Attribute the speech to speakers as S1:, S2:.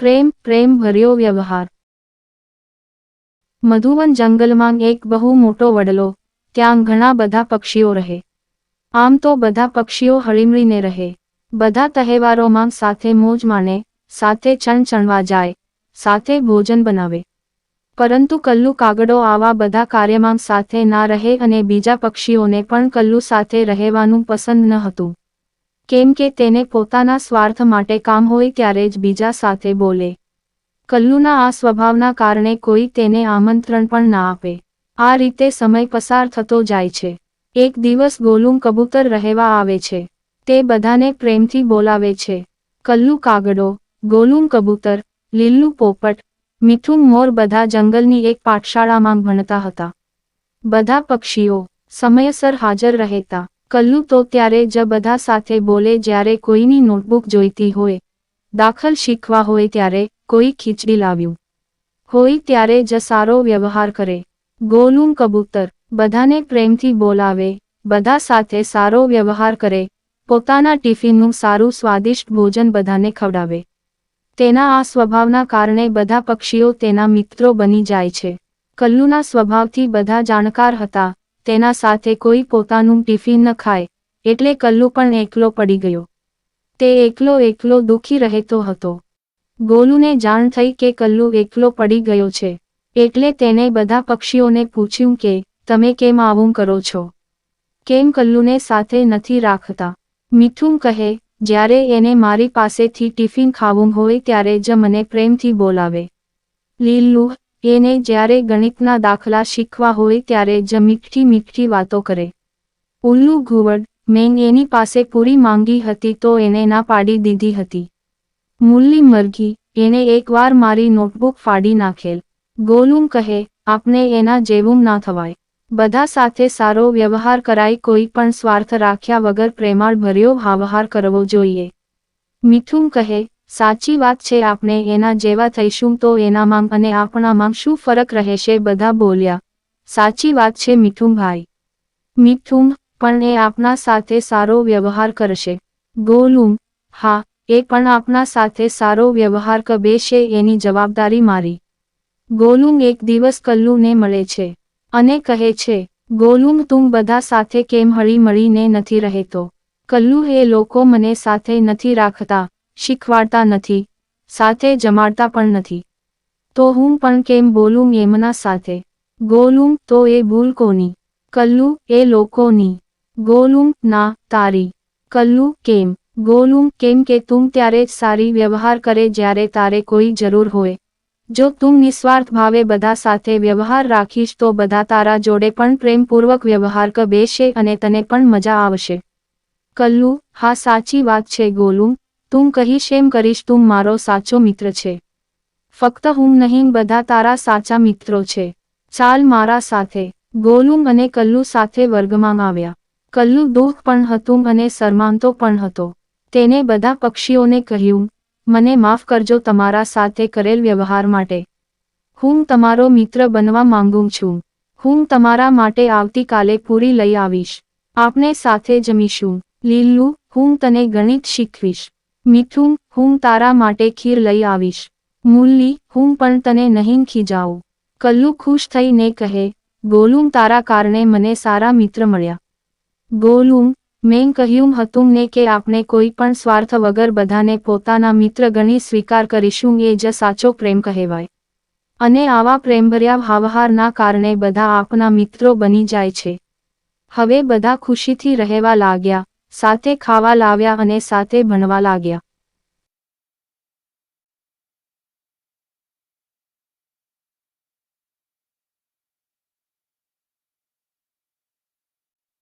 S1: પ્રેમ પ્રેમ ભર્યો વ્યવહાર. મધુવન જંગલમાં એક બહુ મોટો વડલો, ત્યાં ઘણા બધા પક્ષીઓ રહે. આમ તો બધા પક્ષીઓ હળીમળીને રહે. બધા તહેવારોમાં સાથે મોજ માણે, સાથે ચણ ચણવા જાય, સાથે ભોજન બનાવે. પરંતુ કલ્લુ કાગડો આવા બધા કાર્યમાં સાથે ના રહે અને બીજા પક્ષીઓને પણ કલ્લુ સાથે રહેવાનું પસંદ ન હતું. કેમ કે તેને પોતાના સ્વાર્થ માટે કામ હોય ત્યારે જ બીજા સાથે બોલે. કલ્લુના આ સ્વભાવના કારણે કોઈ તેને આમંત્રણ પણ ના આપે. આ રીતે સમય પસાર થતો જાય છે. એક દિવસ ગોલુમ કબૂતર રહેવા આવે છે. તે બધાને પ્રેમથી બોલાવે છે. કલ્લુ કાગડો, ગોલુમ કબૂતર લીલું પોપટ મીઠું મોર બધા જંગલની એક પાઠશાળામાં ભણતા હતા. બધા પક્ષીઓ સમયસર હાજર રહેતા. કલ્લુ તો ત્યારે જ બધા સાથે બોલે જ્યારે કોઈની નોટબુક જોઈતી હોય. દાખલ શીખવા હોય ત્યારે કોઈ ખીચડી લાવ્યું. હોય ત્યારે જ સારો વ્યવહાર કરે. ગોલું કબૂતર, બધાને પ્રેમથી બોલાવે, બધા સાથે સારો વ્યવહાર કરે, પોતાના ટિફિનનું સારું સ્વાદિષ્ટ ભોજન બધાને ખવડાવે. તેના આ સ્વભાવના કારણે બધા પક્ષીઓ તેના મિત્રો બની જાય છે. કલ્લુના સ્વભાવથી બધા જાણકાર હતા તેના સાથે કોઈ પોતાનું ટિફિન ન ખાય, એટલે કલ્લુ પણ એકલો પડી ગયો. તે એકલો એકલો દુઃખી રહેતો હતો. ગોલુને જાણ થઈ કે કલ્લુ એકલો પડી ગયો છે, એટલે તેને બધા પક્ષીઓને પૂછ્યું કે, તમે કેમ આવું કરો છો? કેમ કલ્લુને સાથે નથી રાખતા? મીઠું કહે, જ્યારે એને મારી પાસેથી ટિફિન ખાવું હોય ત્યારે જ મને પ્રેમથી બોલાવે. લીલ્લુ એને જ્યારે ગણિતના દાખલા શીખવા હોય ત્યારે જ મીઠી મીઠી વાતો કરે. ઉલ્લુ ઘુવડ, મેં એની પાસે પૂરી માંગી હતી તો એને ના પાડી દીધી હતી. મુલ્લી મરઘી, એને એકવાર મારી નોટબુક ફાડી નાખેલ. ગોલું કહે આપણે એના જેવું ના થવાય. બધા સાથે સારો વ્યવહાર કરાય, કોઈ પણ સ્વાર્થ રાખ્યા વગર પ્રેમાળ ભર્યો વ્યવહાર કરવો જોઈએ. મીઠું કહે સાચી વાત છે, આપણે એના જેવા થઈશું તો એનામાં અને આપણામાં શું ફરક રહેશે, બધા બોલ્યા. સાચી વાત છે મીઠું ભાઈ મીઠું પણ એ આપના સાથે સારો વ્યવહાર કરશે. ગોલું હા, એ પણ આપના સાથે સારો વ્યવહાર કબેશે એની જવાબદારી મારી. ગોલું એક દિવસ કલ્લુને મળે છે અને કહે છે ગોલું તું બધા સાથે કેમ હળી મળીને નથી રહેતો? કલ્લુ એ લોકો મને સાથે નથી રાખતા. શીખવાડતા નથી, સાથે જમાડતા પણ નથી. તો હું પણ કેમ બોલું એમના સાથે? ગોલું તો એ ભૂલ કોની? કલ્લુ એ લોકોની? ગોલું ના, તારી. કલ્લું, કેમ? ગોલું કેમ કે તું ત્યારે સારી વ્યવહાર કરે જ્યારે તારે કોઈ જરૂર હોય. જો તું નિસ્વાર્થ ભાવે બધા સાથે વ્યવહાર રાખીશ તો બધા તારા જોડે પણ પ્રેમપૂર્વક વ્યવહાર કબેશે અને તને પણ મજા આવશે. કલ્લુ, હા, સાચી વાત છે ગોલું તું કહીશ એમ કરીશ તું મારો સાચો મિત્ર છે. ફક્ત હું નહીં, બધા તારા સાચા મિત્રો છે. ચાલ મારા સાથે. ગોલું અને કલ્લુ સાથે વર્ગમાં આવ્યા. કલ્લુ દુઃખ પણ હતું અને શરમાંતો પણ હતો. તેને બધા પક્ષીઓને કહ્યું, મને માફ કરજો તમારા સાથે કરેલ વ્યવહાર માટે. હું તમારો મિત્ર બનવા માંગુ છું. હું તમારા માટે આવતીકાલે પૂરી લઈ આવીશ. આપણે સાથે જમીશું. લીલું, હું તને ગણિત શીખવીશ. મીઠું હું તારા માટે ખીર લઈ આવીશ. મુલ્લી હું પણ તને નહીં ખીજાવું કલ્લુ ખુશ થઈને કહે ગોલું તારા કારણે મને સારા મિત્ર મળ્યા. ગોલું મેં કહ્યું હતું ને કે આપણે કોઈ પણ સ્વાર્થ વગર બધાને પોતાના મિત્ર ગણી સ્વીકાર કરીશું, એ જ સાચો પ્રેમ કહેવાય. અને આવા પ્રેમભર્યા ભાવહારના કારણે બધા આપના મિત્રો બની જાય છે. હવે બધા ખુશીથી રહેવા લાગ્યા, સાથે ખાવા લાવ્યા અને સાથે ભણવા લાગ્યા.